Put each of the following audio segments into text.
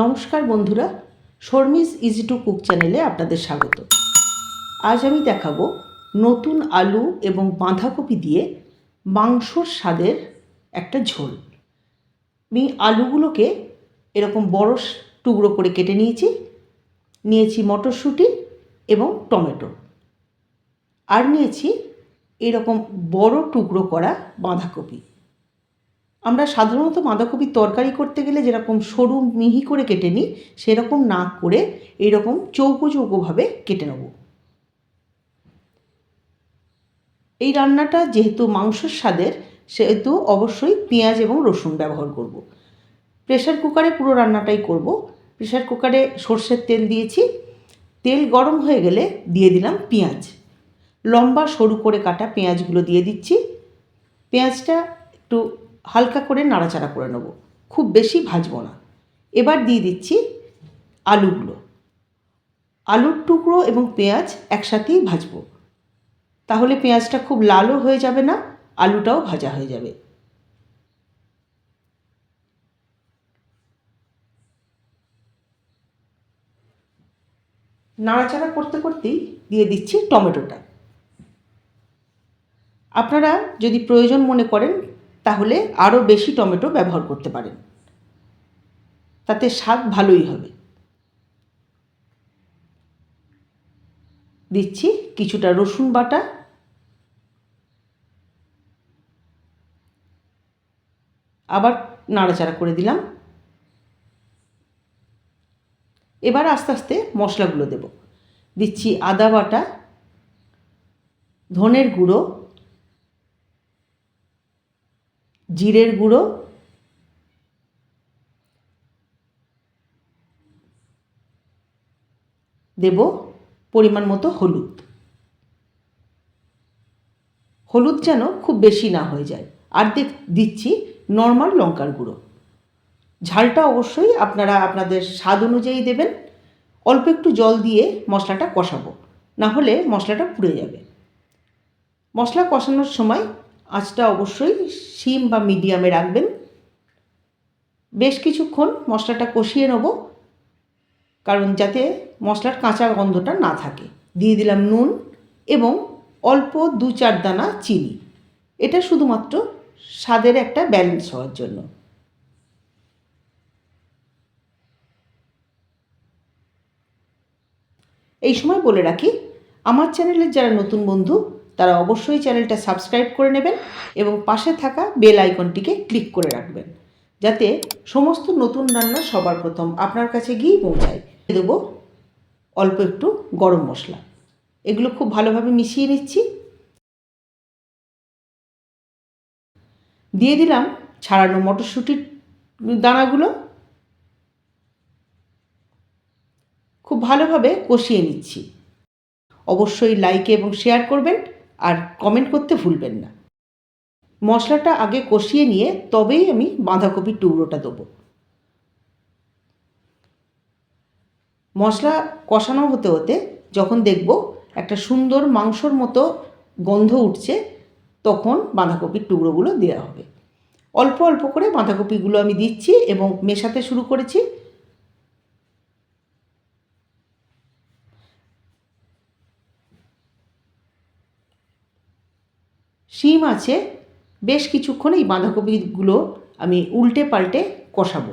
নমস্কার বন্ধুরা Sharmi's easy to cook চ্যানেলে আপনাদের স্বাগত। আজ আমি দেখাবো নতুন আলু এবং বাঁধাকপি দিয়ে মাংসর স্বাদের একটা ঝোল। আমি আলুগুলোকে এরকম বড় টুকরো করে কেটে নিয়েছি। নিয়েছি মটরশুঁটি এবং টমেটো। আর নিয়েছি এরকম বড় টুকরো করা বাঁধাকপি। আমরা সাধারণত বাঁধাকপির তরকারি করতে গেলে যেরকম সরু মিহি করে কেটে নিই, সেরকম না করে এইরকম চৌকো চৌকোভাবে কেটে নেব। এই রান্নাটা যেহেতু মাংসের স্বাদের, সেহেতু অবশ্যই পেঁয়াজ এবং রসুন ব্যবহার করব। প্রেশার কুকারে পুরো রান্নাটাই করব। প্রেশার কুকারে সর্ষের তেল দিয়েছি। তেল গরম হয়ে গেলে দিয়ে দিলাম পেঁয়াজ। লম্বা সরু করে কাটা পেঁয়াজগুলো দিয়ে দিচ্ছি। পেঁয়াজটা একটু হালকা করে নাড়াচাড়া করে নেব। খুব বেশি ভাজবো না। এবার দিয়ে দিচ্ছি আলুগুলো। আলুর টুকরো এবং পেঁয়াজ একসাথেই ভাজবো। তাহলে পেঁয়াজটা খুব লালও হয়ে যাবে না, আলুটাও ভাজা হয়ে যাবে। নাড়াচাড়া করতে করতেই দিয়ে দিচ্ছি টমেটোটা। আপনারা যদি প্রয়োজন মনে করেন তাহলে আরও বেশি টমেটো ব্যবহার করতে পারেন। তাতে স্বাদ ভালোই হবে। দিচ্ছি কিছুটা রসুন বাটা। আবার নাড়াচাড়া করে দিলাম। এবার আস্তে আস্তে মশলাগুলো দেব। দিচ্ছি আদা বাটা, ধনের গুঁড়ো জিরের গুঁড়ো, দেব পরিমাণ মতো হলুদ। হলুদ যেন খুব বেশি না হয়ে যায়। আর দিচ্ছি নর্মাল লঙ্কার গুঁড়ো। ঝালটা অবশ্যই আপনারা আপনাদের স্বাদ অনুযায়ী দেবেন। অল্প একটু জল দিয়ে মশলাটা কষাবো। না হলে মশলাটা পুড়ে যাবে। মশলা কষানোর সময় আঁচটা অবশ্যই সিম বা মিডিয়ামে রাখবেন। বেশ কিছুক্ষণ মশলাটা কষিয়ে নেব, কারণ যাতে মশলার কাঁচা গন্ধটা না থাকে। দিয়ে দিলাম নুন এবং অল্প দু চার দানা চিনি। এটা শুধুমাত্র স্বাদের একটা ব্যালেন্স হওয়ার জন্য। এই সময় বলে রাখি, আমার চ্যানেলের যারা নতুন বন্ধু তারা অবশ্যই চ্যানেলটা সাবস্ক্রাইব করে নেবেন এবং পাশে থাকা বেল আইকনটিকে ক্লিক করে রাখবেন, যাতে সমস্ত নতুন রান্না সবার প্রথম আপনার কাছে গিয়েই পৌঁছায়। দেবো অল্প একটু গরম মশলা। এগুলো খুব ভালোভাবে মিশিয়ে নিচ্ছি। দিয়ে দিলাম ছাড়ানো মটরশুঁটির দানাগুলো। খুব ভালোভাবে কষিয়ে নিচ্ছি। অবশ্যই লাইক এবং শেয়ার করবেন। আর কমেন্ট করতে ভুলবেন না। মশলাটা আগে কষিয়ে নিয়ে তবেই আমি বাঁধাকপির টুকরোটা দেবো। মশলা কষানো হতে হতে যখন দেখব একটা সুন্দর মাংসর মতো গন্ধ উঠছে, তখন বাঁধাকপির টুকরোগুলো দেওয়া হবে। অল্প অল্প করে বাঁধাকপিগুলো আমি দিচ্ছি এবং মেশাতে শুরু করেছি। শিম আছে, বেশ কিছুক্ষণ এই বাঁধাকপিগুলো আমি উল্টে পাল্টে কষাবো।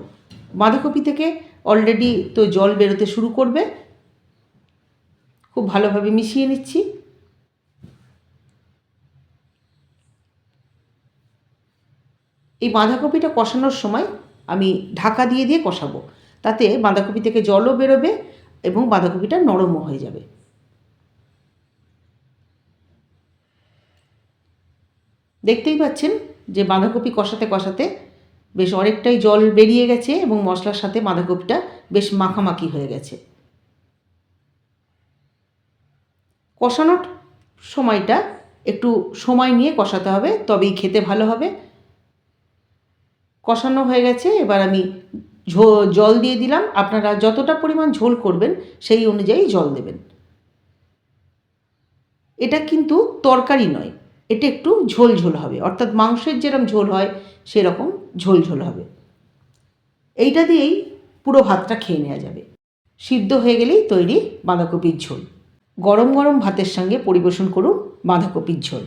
বাঁধাকপি থেকে অলরেডি তো জল বেরোতে শুরু করবে। খুব ভালোভাবে মিশিয়ে নিচ্ছি। এই বাঁধাকপিটা কষানোর সময় আমি ঢাকা দিয়ে দিয়ে কষাবো। তাতে বাঁধাকপি থেকে জলও বেরোবে এবং বাঁধাকপিটা নরমও হয়ে যাবে। দেখতেই পাচ্ছেন যে বাঁধাকপি কষাতে কষাতে বেশ অনেকটাই জল বেরিয়ে গেছে এবং মশলার সাথে বাঁধাকপিটা বেশ মাখামাখি হয়ে গেছে। কষানোর সময়টা একটু সময় নিয়ে কষাতে হবে, তবেই খেতে ভালো হবে। কষানো হয়ে গেছে, এবার আমি জল দিয়ে দিলাম। আপনারা যতটা পরিমাণ ঝোল করবেন, সেই অনুযায়ী জল দেবেন। এটা কিন্তু তরকারি নয় এটা একটু ঝোল ঝোল হবে। অর্থাৎ মাংসের যেরকম ঝোল হয়, সেরকম ঝোল ঝোল হবে। এইটা দিয়েই পুরো ভাতটা খেয়ে নেওয়া যাবে। সিদ্ধ হয়ে গেলেই তৈরি বাঁধাকপির ঝোল। গরম গরম ভাতের সঙ্গে পরিবেশন করুন বাঁধাকপির ঝোল।